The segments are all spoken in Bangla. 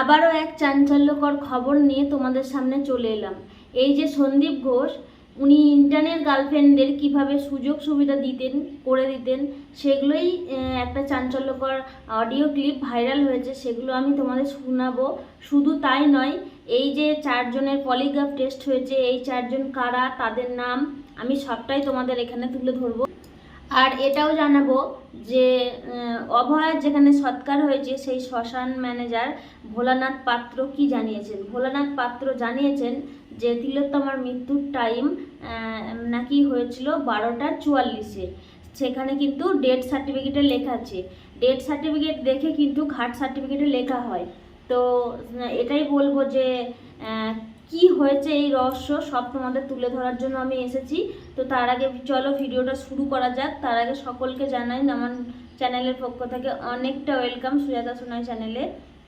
আবারও এক চাঞ্চল্যকর খবর নিয়ে তোমাদের সামনে চলে এলাম। এই যে সন্দীপ ঘোষ, উনি ইন্টারনেট গার্লফ্রেন্ডদের কীভাবে সুযোগ সুবিধা দিতেন, করে দিতেন, সেগুলোই একটা চাঞ্চল্যকর অডিও ক্লিপ ভাইরাল হয়েছে, সেগুলো আমি তোমাদের শোনাবো। শুধু তাই নয়, এই যে চারজনের পলিগ্রাফ টেস্ট হয়েছে, এই চারজন কারা, তাদের নাম আমি সবটাই তোমাদের এখানে তুলে ধরবো। আর এটাও জানাব যে অভয়ার যেখানে সৎকার হয়েছে, সেই শ্মশান ম্যানেজার ভোলানাথ পাত্র কি জানিয়েছেন? ভোলানাথ পাত্র জানিয়েছেন যে, তিলোত্তমার মৃত্যুর টাইম নাকি হয়েছিল বারোটা চুয়াল্লিশে। সেখানে কিন্তু ডেথ সার্টিফিকেটে লেখা আছে। ডেথ সার্টিফিকেট দেখে কিন্তু ঘাট সার্টিফিকেটে লেখা হয়। তো, এটাই বলব যে কি হয়েছে এই রহস্য সব তোমাদের তুলে ধরার জন্য আমি এসেছি। তো তার আগে চলো ভিডিওটা শুরু করা যাক। তার আগে সকলকে জানাই, আমার চ্যানেলের পক্ষ থেকে অনেকটা ওয়েলকাম সুজাতা সোনাই চ্যানেলে।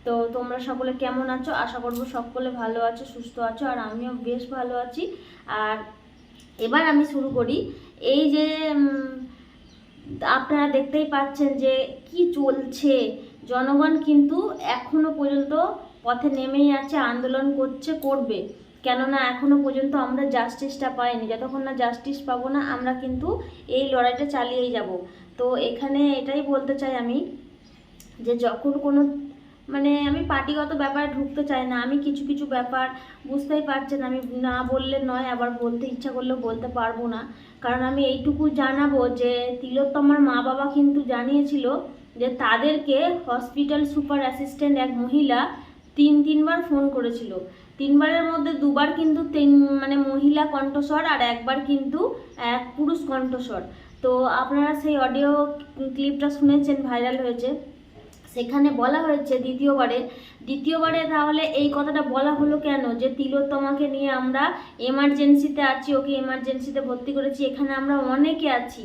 তো তোমরা সকলে কেমন আছো? আশা করব সকলে ভালো আছো, সুস্থ আছো, আর আমিও বেশ ভালো আছি। আর এবার আমি শুরু করি। এই যে আপনারা দেখতেই পাচ্ছেন যে কি চলছে। জনগণ কিন্তু এখনও পর্যন্ত পথে নেমেই আছে, আন্দোলন করছে, করবে। কেননা এখনও পর্যন্ত আমরা জাস্টিসটা পাইনি। যতক্ষণ না জাস্টিস পাবো না, আমরা কিন্তু এই লড়াইটা চালিয়েই যাব। তো এখানে এটাই বলতে চাই আমি যে যখন কোনো মানে আমি পার্টিগত ব্যাপারে ঢুকতে চাই না, আমি কিছু কিছু ব্যাপার বুঝতেই পারছেন আমি না বললে নয়, আবার বলতে ইচ্ছা করলেও বলতে পারব না। কারণ আমি এইটুকু জানাব যে তিলোত্তমার মা বাবা কিন্তু জানিয়েছিল যে তাদেরকে হসপিটাল সুপার অ্যাসিস্ট্যান্ট এক মহিলা তিন, তিনবার ফোন করেছিল। তিনবারের মধ্যে দুবার কিন্তু তিন মানে মহিলা কণ্ঠস্বর আর একবার কিন্তু এক পুরুষ কণ্ঠস্বর। তো আপনারা সেই অডিও ক্লিপটা শুনেছেন ভাইরাল হয়েছে। সেখানে বলা হয়েছে দ্বিতীয়বারে দ্বিতীয়বারে তাহলে এই কথাটা বলা হলো কেন? যে তিলোত্তমাকে নিয়ে আমরা এমার্জেন্সিতে আছি, ওকে এমার্জেন্সিতে ভর্তি করেছি, এখানে আমরা অনেকে আছি।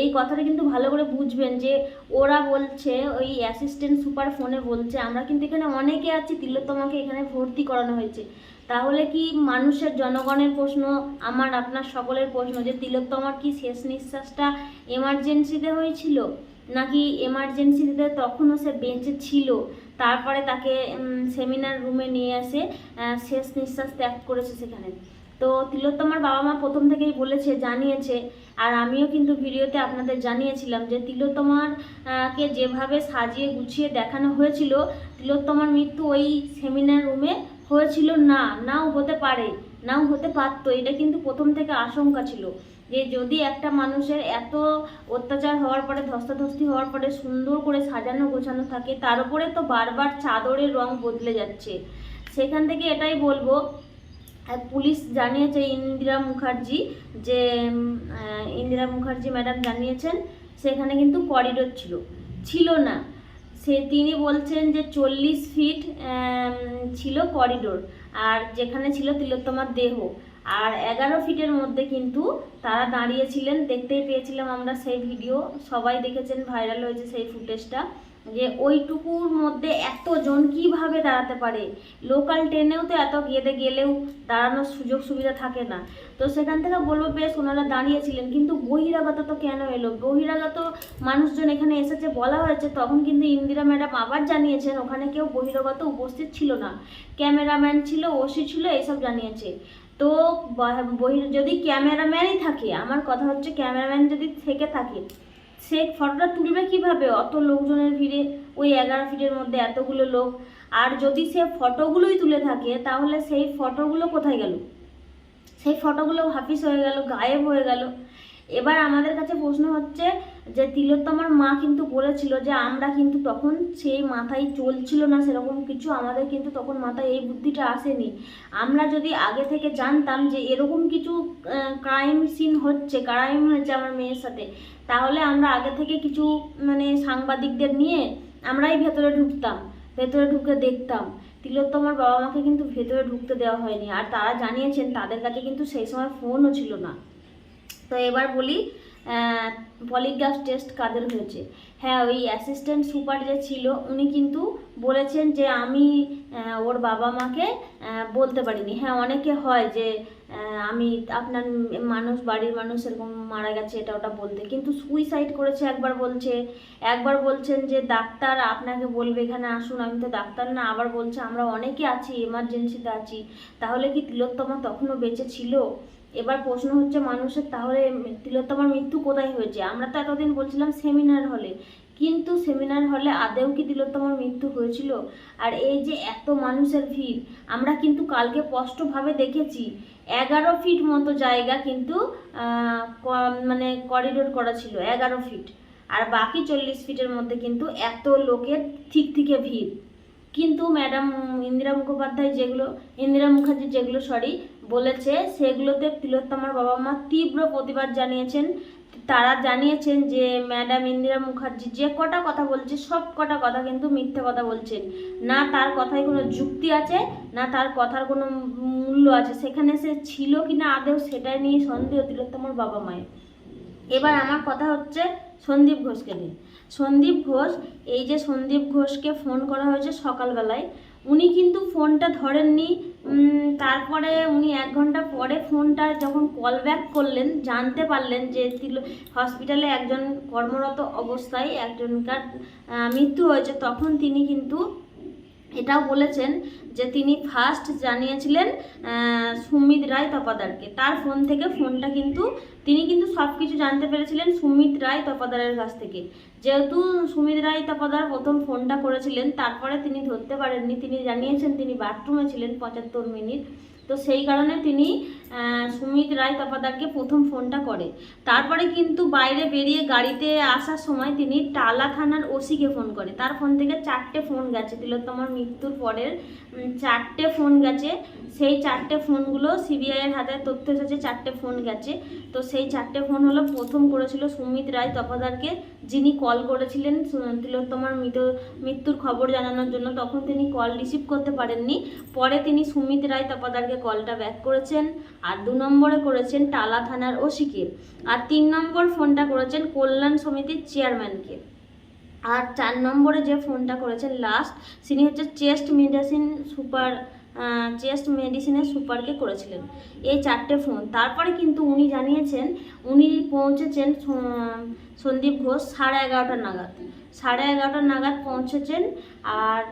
এই কথাটা কিন্তু ভালো করে বুঝবেন যে ওরা বলছে, ওই অ্যাসিস্ট্যান্ট সুপার ফোনে বলছে, আমরা কিন্তু এখানে অনেকে আছি, তিলোত্তমাকে এখানে ভর্তি করানো হয়েছে। তাহলে কি মানুষের জনগণের প্রশ্ন, আমার, আপনার সকলের প্রশ্ন যে তিলোত্তমার কি শেষ নিঃশ্বাসটা এমার্জেন্সিতে হয়েছিল? নাকি এমার্জেন্সিতে তখনও সে বেঁচে ছিল? তারপরে তাকে সেমিনার রুমে নিয়ে এসে শেষ নিঃশ্বাস ত্যাগ করেছে সেখানে। তো তিলোত্তমার বাবা মা প্রথম থেকেই বলেছে, জানিয়েছে। আর আমিও কিন্তু ভিডিওতে আপনাদের জানিয়েছিলাম যে তিলোত্তমার কে যেভাবে সাজিয়ে গুছিয়ে দেখানো হয়েছিল, তিলোত্তমার মৃত্যু ওই সেমিনার রুমে হয়েছিল না, নাও হতে পারে, নাও হতে পারতো। এটা কিন্তু প্রথম থেকে আশঙ্কা ছিল যে যদি একটা মানুষের এত অত্যাচার হওয়ার পরে, ধস্তাধস্তি হওয়ার পরে সুন্দর করে সাজানো গোছানো থাকে, তার উপরে তো বারবার চাদরের রং বদলে যাচ্ছে। সেখান থেকে এটাই বলব পুলিশ জানিয়েছে ইন্দিরা মুখার্জি যে ইন্দিরা মুখার্জি ম্যাডাম জানিয়েছেন, সেখানে কিন্তু করিডোর ছিল। ছিল না। সে, তিনি বলছেন যে চল্লিশ ফিট ছিল করিডোর আর যেখানে ছিল তিলোত্তমার দেহ। আর এগারো ফিটের মধ্যে কিন্তু তারা দাঁড়িয়েছিলেন। দেখতেই পেয়েছিলাম আমরা সেই ভিডিও সবাই দেখেছেন ভাইরাল হয়েছে সেই ফুটেজটা যে ওইটুকুর মধ্যে এতজন কীভাবে দাঁড়াতে পারে? লোকাল ট্রেনেও তো এত গেদে গেলেও দাঁড়ানোর সুযোগ সুবিধা থাকে না। তো সেখান থেকে বলব, বেশ, ওনারা দাঁড়িয়েছিলেন, কিন্তু বহিরাগত তো কেন এলো? বহিরাগত মানুষজন এখানে এসেছে, বলা হয়েছে, তখন কিন্তু ইন্দিরা ম্যাডাম আবার জানিয়েছেন, ওখানে কেউ বহিরাগত উপস্থিত ছিল না। ক্যামেরাম্যান ছিল, ওসি ছিল এইসব জানিয়েছে। তো বা- বহি যদি ক্যামেরাম্যানই থাকে, আমার কথা হচ্ছে ক্যামেরাম্যান যদি থেকে থাকে সে ফটোটা তুলবে কীভাবে? অত লোকজনের ভিড়ে, ওই এগারো ফিটের মধ্যে এতগুলো লোক। আর যদি সে ফটোগুলোই তুলে থাকে, তাহলে সেই ফটোগুলো কোথায় গেল? সেই ফটোগুলো হাফিস হয়ে গেল, গায়েব হয়ে গেল। এবার আমাদের কাছে প্রশ্ন হচ্ছে যে তিলোত্তমার মা কিন্তু বলেছিল যে আমরা কিন্তু তখন সেই মাথায় চলছিল না সেরকম কিছু, আমাদের কিন্তু তখন মাথায় এই বুদ্ধিটা আসেনি। আমরা যদি আগে থেকে জানতাম যে এরকম কিছু ক্রাইম সিন হচ্ছে ক্রাইম হয়েছে আমার মেয়ের সাথে, তাহলে আমরা আগে থেকে কিছু মানে সাংবাদিকদের নিয়ে আমরাই ভেতরে ঢুকতাম, ভেতরে ঢুকে দেখতাম। তিলোত্তমার বাবা মাকে কিন্তু ভেতরে ঢুকতে দেওয়া হয়নি, আর তারা জানিয়েছেন তাদের কাছে কিন্তু সেই সময় ফোনও ছিল না। তো এবার বলি পলিগ্রাফ টেস্ট কাদের হয়েছে? হ্যাঁ ওই অ্যাসিস্ট্যান্ট সুপার যে ছিল, উনি কিন্তু বলেছেন যে আমি ওর বাবা মাকে বলতে পারিনি। হ্যাঁ অনেকে হয় যে আমি আপনার মানুষ, বাড়ির মানুষ এরকম মারা গেছে, এটা ওটা বলতে। কিন্তু সুইসাইড করেছে একবার বলছে, একবার বলছেন যে ডাক্তার আপনাকে বলবে এখানে আসুন, আমি তো ডাক্তার না, আবার বলছে আমরা অনেকে আছি এমার্জেন্সিতে আছি, তাহলে কি তিলোত্তমা তখনও বেঁচে ছিল? এবার প্রশ্ন হচ্ছে মানুষের, তাহলে তিলোত্তমার মৃত্যু কোথায় হয়েছে? আমরা তো এতদিন বলছিলাম সেমিনার হলে কিন্তু সেমিনার হলে আদেও কি তিলোত্তমার মৃত্যু হয়েছিল? আর এই যে এত মানুষের ভিড়, আমরা কিন্তু কালকে স্পষ্টভাবে দেখেছি। এগারো ফিট মতো জায়গা কিন্তু মানে করিডোর করা ছিল, এগারো ফিট আর বাকি চল্লিশ ফিটের মধ্যে কিন্তু এত লোকের ঠিক থেকে ভিড়। কিন্তু ম্যাডাম ইন্দিরা মুখোপাধ্যায় যেগুলো, ইন্দিরা মুখার্জি যেগুলো সরি বলেছে, সেগুলোতে তিলোত্তমার বাবা মা তীব্র প্রতিবাদ জানিয়েছেন। তারা জানিয়েছেন যে ম্যাডাম ইন্দিরা মুখার্জি যে কটা কথা বলছে, সব কটা কথা কিন্তু মিথ্যে কথা বলছেন। না তার কথায় কোনো যুক্তি আছে, না তার কথার কোনো মূল্য আছে। সেখানে সে ছিল কি না আদেও সেটাই নিয়ে সন্দেহ তিলোত্তমার বাবা মায়ের। এবার আমার কথা হচ্ছে সন্দীপ ঘোষকে নিয়ে। সন্দীপ ঘোষ, এই যে সন্দীপ ঘোষকে ফোন করা হয়েছে সকালবেলায়, উনি কিন্তু ফোনটা ধরেননি। তারপরে উনি এক ঘণ্টা পরে ফোনটা যখন কল ব্যাক করলেন, জানতে পারলেন যে তিল হসপিটালে একজন কর্মরত অবস্থায় একজনকার মৃত্যু হয়েছে, তখন তিনি কিন্তু এটাও বলেছেন যে তিনি ফার্স্ট জানিয়েছিলেন সুমিত রায় তপাদারকে। তার ফোন থেকে ফোনটা কিন্তু, তিনি কিন্তু সব কিছু জানতে পেরেছিলেন সুমিত রায় তপাদারের কাছ থেকে। যেহেতু সুমিত রায় তপাদার প্রথম ফোনটা করেছিলেন, তারপরে তিনি ধরতে পারেননি। তিনি জানিয়েছেন তিনি বাথরুমে ছিলেন পঁচাত্তর মিনিট। তো সেই কারণে তিনি সুমিত রায় তপাদারকে প্রথম ফোনটা করে। তারপরে কিন্তু বাইরে বেরিয়ে গাড়িতে আসার সময় তিনি টালা থানার ওসিকে ফোন করে। তার ফোন থেকে চারটে ফোন গেছে। তিলোত্তমার মৃত্যুর পরের চারটে ফোন গেছে। সেই চারটে ফোনগুলো সিবিআইয়ের হাতে তথ্য এসেছে, চারটে ফোন গেছে। তো সেই চারটে ফোন হলো, প্রথম করেছিল সুমিত রায় তপাদারকে, যিনি কল করেছিলেন তিলোত্তমার মৃত, মৃত্যুর খবর জানানোর জন্য। তখন তিনি কল রিসিভ করতে পারেননি। পরে তিনি সুমিত রায় তপাদারকে কলটা ব্যাক করেছেন। আর দু নম্বরে করেছেন টালা থানার ওসিকে। আর তিন নম্বর ফোনটা করেছেন কল্যাণ সমিতির চেয়ারম্যানকে। আর চার নম্বরে যে ফোনটা করেছেন লাস্ট, তিনি হচ্ছে চেস্ট মেডিসিন সুপার চেস্ট মেডিসিনের সুপারকে করেছিলেন এই চারটে ফোন। তারপরে কিন্তু উনি জানিয়েছেন, উনি পৌঁছেছেন সন্দীপ ঘোষ সাড়ে এগারোটা নাগাদ। সাড়ে এগারোটা নাগাদ পৌঁছেছেন আর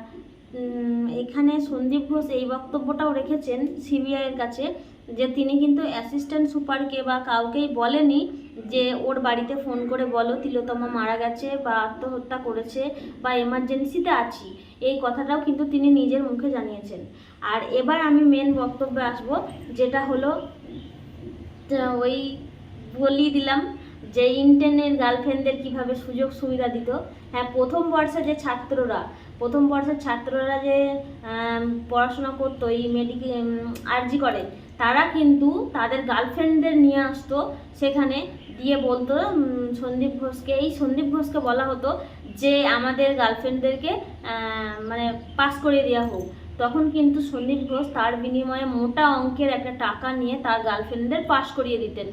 এখানে সন্দীপ ঘোষ এই বক্তব্যটাও রেখেছেন সিবিআইয়ের কাছে যে তিনি কিন্তু অ্যাসিস্ট্যান্ট সুপারকে বা কাউকেই বলেনি যে ওর বাড়িতে ফোন করে বলো তিলোতমা মারা গেছে বা আত্মহত্যা করেছে বা এমার্জেন্সিতে আছি। এই কথাটাও কিন্তু তিনি নিজের মুখে জানিয়েছেন। আর এবার আমি মেন বক্তব্যে আসব, যেটা হলো ওই বলি দিলাম যে ইন্টারনেট গার্লফ্রেন্ডদের কীভাবে সুযোগ সুবিধা দিত। হ্যাঁ প্রথম বর্ষে যে ছাত্ররা, প্রথম বর্ষের ছাত্ররা যে পড়াশোনা করতো, এই মেডিকেল আরজি করে তারা কিন্তু তাদের গার্লফ্রেন্ডদের নিয়ে আসতো, সেখানে দিয়ে বলতো সন্দীপ ঘোষকে, এই সন্দীপ ঘোষকে বলা হতো যে আমাদের গার্লফ্রেন্ডদেরকে মানে পাস করে দেওয়া হোক। তখন কিন্তু সন্দীপ ঘোষ তার বিনিময়ে মোটা অঙ্কের একটা টাকা নিয়ে তার গার্লফ্রেন্ডদের পাস করিয়ে দিতেন।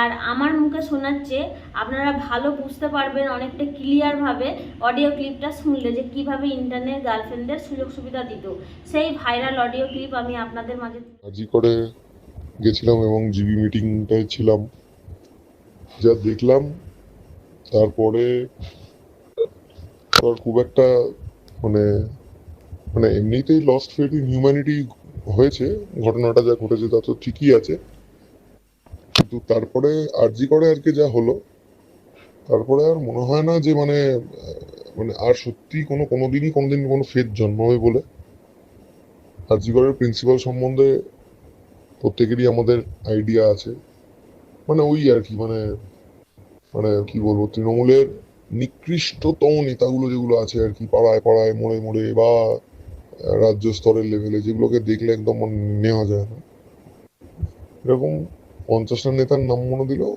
আর আমার মুখে শোনাচ্ছে, আপনারা ভালো বুঝতে পারবেন অনেকটা ক্লিয়ারভাবে অডিও ক্লিপটা শুনলে যে কীভাবে ইন্টারনেট গার্লফ্রেন্ডদের সুযোগ সুবিধা দিত। সেই ভাইরাল অডিও ক্লিপ আমি আপনাদের মাঝে আজি করে গেছিলাম এবং জিবি মিটিংটায় ছিলাম। যা দেখলাম, তারপরে খুব একটা মানে মানে এমনিতেই লস্ট ফেথ ইন হিউম্যানিটি হয়েছে, ঘটনাটা যা ঘটেছে তা তো ঠিকই আছে। কিন্তু তারপরে আরজি করে আর কি যা হলো, তারপরে আর মনে হয় না যে মানে মানে আর সত্যি কোনো, কোনোদিনই কোনোদিন কোনো ফেথ জন্মাবে বলে। আরজি করের প্রিন্সিপাল সম্বন্ধে প্রত্যেকেরই আমাদের আইডিয়া আছে। মানে ওই আর কি মানে মানে কি বলব, তৃণমূলের নিকৃষ্টতম নেতাগুলো যেগুলো আছে আর কি, পাড়ায় পাড়ায়, মোড়ে মোড়ে বা রাজ্য স্তরের লেভেলে যেগুলোকে দেখলে একদম নেওয়া যায় না। এরকম পঞ্চাশটা নেতার নাম মনে দিলেও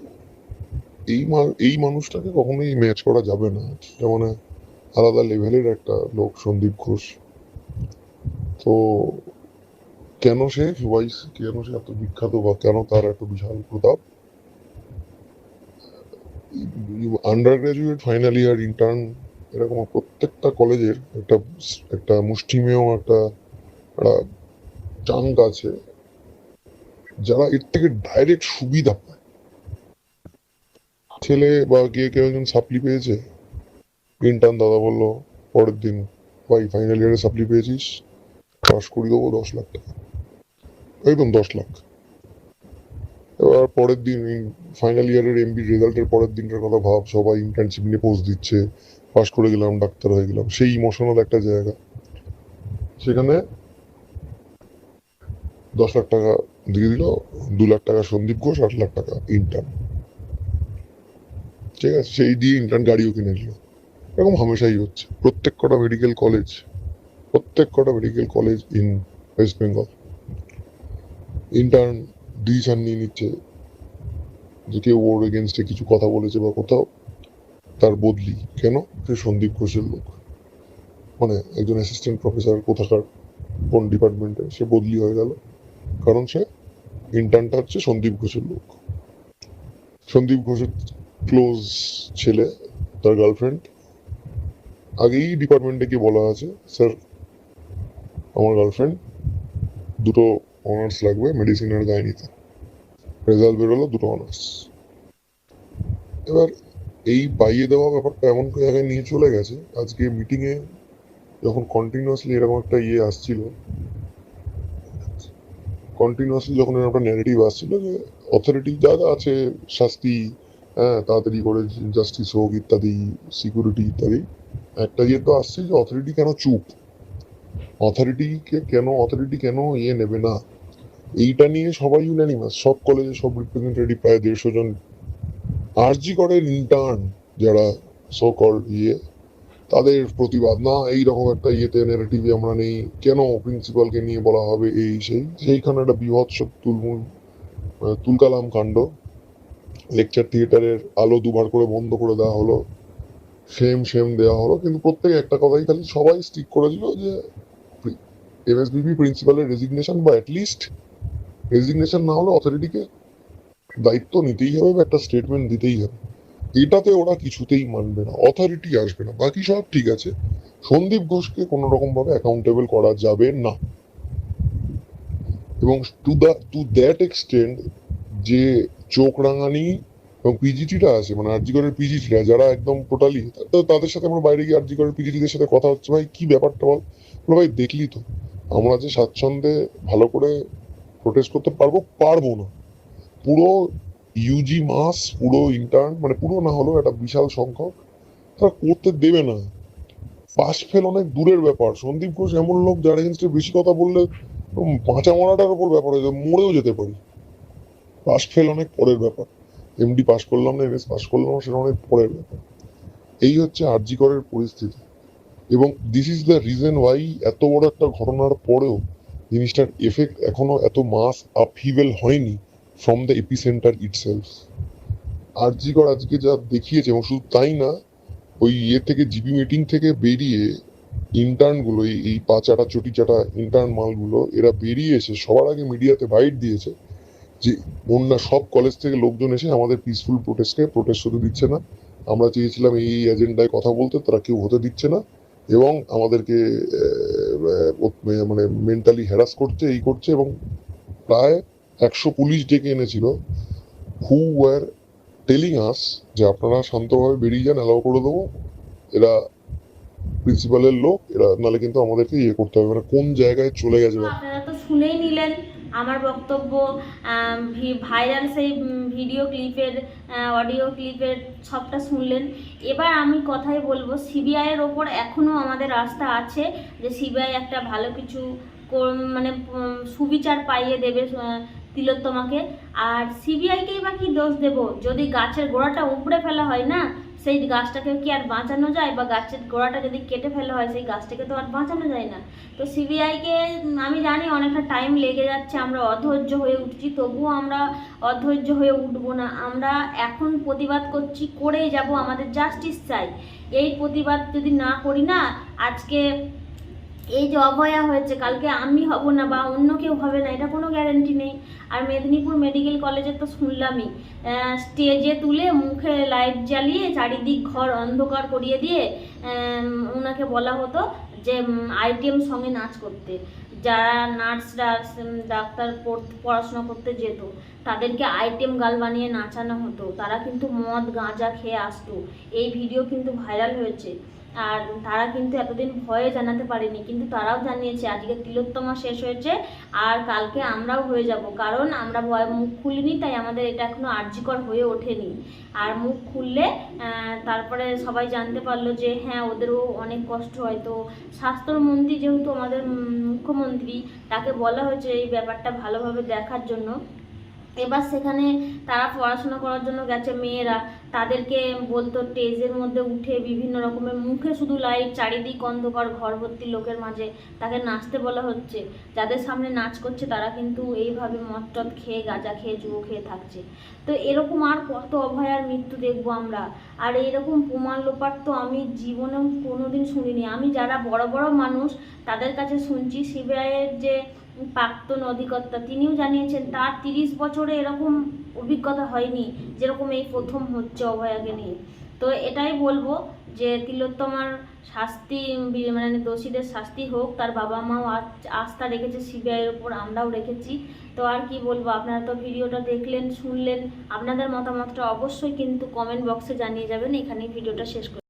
এই এই মানুষটাকে কখনোই ম্যাচ করা যাবে না। এটা মানে আলাদা লেভেলের একটা লোক, সন্দীপ ঘোষ। তো কেন সে ওয়াইস কেন সে এত বিখ্যাত বা কেন তার এত বিশাল প্রতাপ? Undergraduate final year intern এরকম প্রত্যেকটা কলেজের একটা একটা মুষ্টিমেয় একটা চাঙ্ক আছে যারা এর থেকে ডাইরেক্ট সুবিধা পায়। ছেলে বা কে কেউ একজন সাপ্লি পেয়েছে ইন্টার্ন দাদা বলল, পরের দিন ভাই ফাইনাল ইয়ারে সাপ্লি পেয়েছিস পাস করে দেবো দশ লাখ টাকা। একদম দশ লাখ। এবার পরের দিন ফাইনাল ইয়ারের এমবি রেজাল্টের পরের দিনটার কথা ভাব, সবাই ইন্টার্নশিপ নিয়ে পোস্ট দিচ্ছে। পাস করে গেলাম, ডাক্তার হয়ে গেলাম। সেই ইমোশনাল একটা জায়গা। সেখানে দশ লাখ টাকা দিয়ে দিল, দু লাখ টাকা সন্দীপ ঘোষ, আট লাখ টাকা ইন্টার্ন ঠিক আছে, সেই দিয়ে ইন্টার্ন গাড়িও কিনে নিল। এরকম হামেশাই হচ্ছে। প্রত্যেক কটা মেডিকেল কলেজ প্রত্যেক কটা medical college in West Bengal intern decision নিয়ে নিচ্ছে যে কেউ ওর এগেনস্টে কিছু কথা বলেছে বা কোথাও। তার বদলি? কেন? সে সন্দীপ ঘোষের লোক। মানে একজন অ্যাসিস্ট্যান্ট প্রফেসর কোথাকার, কোন ডিপার্টমেন্টে সে বদলি হয়ে গেল। কারণ সে ইন্টার্নটা হচ্ছে সন্দীপ ঘোষের লোক। সন্দীপ ঘোষের ক্লোজ ছেলে, তার গার্লফ্রেন্ড আগেই ডিপার্টমেন্টে গিয়ে বলা আছে স্যার আমার গার্লফ্রেন্ড দুটো অনার্স লাগবে মেডিসিন আর গাইনিতে রেজাল্ট বেরোলো দুটো অনার্স এবার এই পাইয়ে দেওয়া ব্যাপারটা এমন জায়গায় নিয়ে চলে গেছে। আজকে মিটিংয়ে যখন কন্টিনিউয়াসলি এরকম একটা ইয়ে আসছিল কন্টিনিউয়াসলি যখন এরকম একটা ন্যারেটিভ আসছিল যে অথরিটি যা যা আছে, শাস্তি হ্যাঁ তাড়াতাড়ি করে জাস্টিস হোক ইত্যাদি সিকিউরিটি ইত্যাদি, একটা ইয়ে তো আসছে যে অথরিটি কেন চুপ? অথরিটিকে কেন অথরিটি কেন ইয়ে নেবে না? এইটা নিয়ে সবাই ইউনানিমাস সব কলেজে সব রিপ্রেজেন্টেটিভ প্রায় দেড়শো জন আরজি করের ইন্টার্ন যারা সো কল ইয়ে তাদের প্রতিবাদ। না এইরকম একটা ইয়েতে নেগেটিভে আমরা নেই। কেন প্রিন্সিপালকে নিয়ে বলা হবে এই সেই? সেইখানে একটা বিভৎস তুলমুল তুলকালাম কাণ্ড। লেকচার থিয়েটারের আলো দুবার করে বন্ধ করে দেওয়া হলো। সেম সেম দেওয়া হলো। কিন্তু প্রত্যেকে একটা কথাই খালি সবাই স্টিক করে দিল যে এমএসবিপি প্রিন্সিপালের রেজিগনেশন বা অ্যাটলিস্ট রেজিগনেশন না হলে অথরিটিকে দায়িত্ব নিতেই হবে বা একটা স্টেটমেন্ট দিতেই হবে। এটাতে ওরা কিছুতেই মানবে না অথরিটি আসবে না। বাকি সব ঠিক আছে। সন্দীপ ঘোষকে কোনো রকম ভাবে অ্যাকাউন্টেবল করা যাবে না। এবং to the to that extend যে চোখ রাঙানি এবং পিজিটিটা আছে মানে আরজিগরের পিজিটিরা যারা একদম টোটালি তাদের সাথে আমরা বাইরে গিয়ে আরজিগরের পিজিটিদের সাথে কথা হচ্ছে ভাই কি ব্যাপারটা বলে, ভাই দেখলি তো আমরা যে স্বাচ্ছন্দ্যে ভালো করে প্রোটেস্ট করতে পারব পারব না। পুরো ইউজি মাস পুরো ইন্টার্ন মানে পুরো না হলেও একটা বিশাল সংখ্যক, তারা করতে দেবে না। পাস ফেল অনেক দূরের ব্যাপার। সন্দীপ ঘোষ এমন লোক যার এগেনস্টে বেশি কথা বললে বাঁচা মরাটার উপর ব্যাপার হয়ে মরেও যেতে পারি। পাস ফেল অনেক পরের ব্যাপার। এমডি পাস করলাম না এমএস পাস করলাম, সেটা অনেক পরের ব্যাপার। এই হচ্ছে আরজি করের পরিস্থিতি। এবং this is the reason why এত বড় একটা ঘটনার পরেও জিনিসটার এফেক্ট এখনও এত মাস আপহিভেল হয়নি। From the epicentre itself RG Kar আজকে যা দেখিয়েছে, এবং শুধু তাই না, ওই ইয়ে থেকে জিবি মিটিং থেকে বেরিয়ে ইন্টার্নগুলো এই পাচাটা চটি চাটা ইন্টার্ন মালগুলো, এরা বেরিয়ে এসে সবার আগে মিডিয়াতে বাইট দিয়েছে যে অন্য সব কলেজ থেকে লোকজন এসে আমাদের পিসফুল প্রোটেস্টকে প্রোটেস্ট হতে দিচ্ছে না। আমরা চেয়েছিলাম এই এজেন্ডায় কথা বলতে, তারা কেউ হতে দিচ্ছে না। এবং আমাদেরকে মানে মেন্টালি হ্যারাস করছে, এই করছে, এবং প্রায় একশো পুলিশ ডেকে এনেছিল। হু ওয়ার টেলিং আস যে আপনারা শান্তভাবে বেরিয়ে যান অ্যালাউ করে দেবো। এরা প্রিন্সিপালের লোক, এরা নালে কিন্তু আমাদেরকে ইয়ে করতে হবে। মানে কোন জায়গায় চলে গেছে? আপনারা তো শুনেই নিলেন। আমার বক্তব্য ভাইরাল সেই ভিডিও ক্লিপের অডিও ক্লিপের সবটা শুনলেন। এবার আমি কথাই বলব সিবিআইয়ের ওপর এখনও আমাদের আস্থা আছে যে সিবিআই একটা ভালো কিছু মানে সুবিচার পাইয়ে দেবে তিলোত্তমাকে আর সিবিআইকেই বা কি দোষ দেব? যদি গাছের গোড়াটা উপড়ে ফেলা হয় না, সেই গাছটাকে কি আর বাঁচানো যায়? বা গাছের গোড়াটা যদি কেটে ফেলা হয়, সেই গাছটাকে তো আর বাঁচানো যায় না। তো সিবিআইকে আমি জানি অনেকটা টাইম লেগে যাচ্ছে, আমরা অধৈর্য হয়ে উঠছি, তবুও আমরা অধৈর্য হয়ে উঠবো না। আমরা এখন প্রতিবাদ করছি, করেই যাব, আমাদের জাস্টিস চাই। এই প্রতিবাদ যদি না করি না, আজকে এই যে অভয়া হয়েছে, কালকে আমি হব না বা অন্য কেউ হবে না, এটা কোনো গ্যারেন্টি নেই। আর মেদিনীপুর মেডিকেল কলেজে তো শুনলামই স্টেজে তুলে মুখে লাইট জ্বালিয়ে চারিদিক ঘর অন্ধকার করিয়ে দিয়ে ওনাকে বলা হতো যে আইটিএম সঙ্গে নাচ করতে। যারা নার্সরা ডাক্তার পড়- পড়াশোনা করতে যেত, তাদেরকে আইটেম গাল বানিয়ে নাচানো হতো। তারা কিন্তু মদ, গাঁজা খেয়ে আসতো। এই ভিডিও কিন্তু ভাইরাল হয়েছে। আর তারা কিন্তু এতদিন ভয়ে জানাতে পারেনি, কিন্তু তারাও জানিয়েছে, আজকে তিলোত্তমা শেষ হয়েছে আর কালকে আমরাও হয়ে যাব। কারণ আমরা ভয়, মুখ খুলিনি, তাই আমাদের এটা এখনও আর্যিকর হয়ে ওঠেনি। আর মুখ খুললে তারপরে সবাই জানতে পারল যে হ্যাঁ ওদেরও অনেক কষ্ট হয়। তো স্বাস্থ্যমন্ত্রী যেহেতু আমাদের মুখ্যমন্ত্রী, তাকে বলা হয়েছে এই ব্যাপারটা ভালোভাবে দেখার জন্য। এবার সেখানে তারা পড়াশোনা করার জন্য গেছে মেয়েরা। তাদেরকে বলতো টেজের মধ্যে উঠে বিভিন্ন রকমের মুখে শুধু লাইট, চারিদিক অন্ধকার ঘর ভর্তি লোকের মাঝে তাকে নাচতে বলা হচ্ছে। যাদের সামনে নাচ করছে তারা কিন্তু এইভাবে মদ টদ খেয়ে, গাঁজা খেয়ে, জুয়ো খেয়ে থাকছে। তো এরকম আর কত অভয়ার মৃত্যু দেখব আমরা। আর এইরকম প্রমাণ লোপাট তো আমি জীবনেও কোনোদিন শুনিনি। আমি যারা বড় বড় মানুষ তাদের কাছে শুনছি সিবিআইয়ের যে প্রাক্তন অধিকর্তা, তিনিও জানিয়েছেন তার তিরিশ বছরে এরকম অভিজ্ঞতা হয়নি, যেরকম এই প্রথম হচ্ছে অভয়াকে নিয়ে তো এটাই বলব যে তিলোত্তমার শাস্তি মানে দোষীদের শাস্তি হোক, তার বাবা মাও আস্থা রেখেছে সিবিআইয়ের ওপর আমরাও রেখেছি। তো আর কি বলব, আপনারা তো ভিডিওটা দেখলেন, শুনলেন, আপনাদের মতামতটা অবশ্যই কিন্তু কমেন্ট বক্সে জানিয়ে যাবেন। এখানেই ভিডিওটা শেষ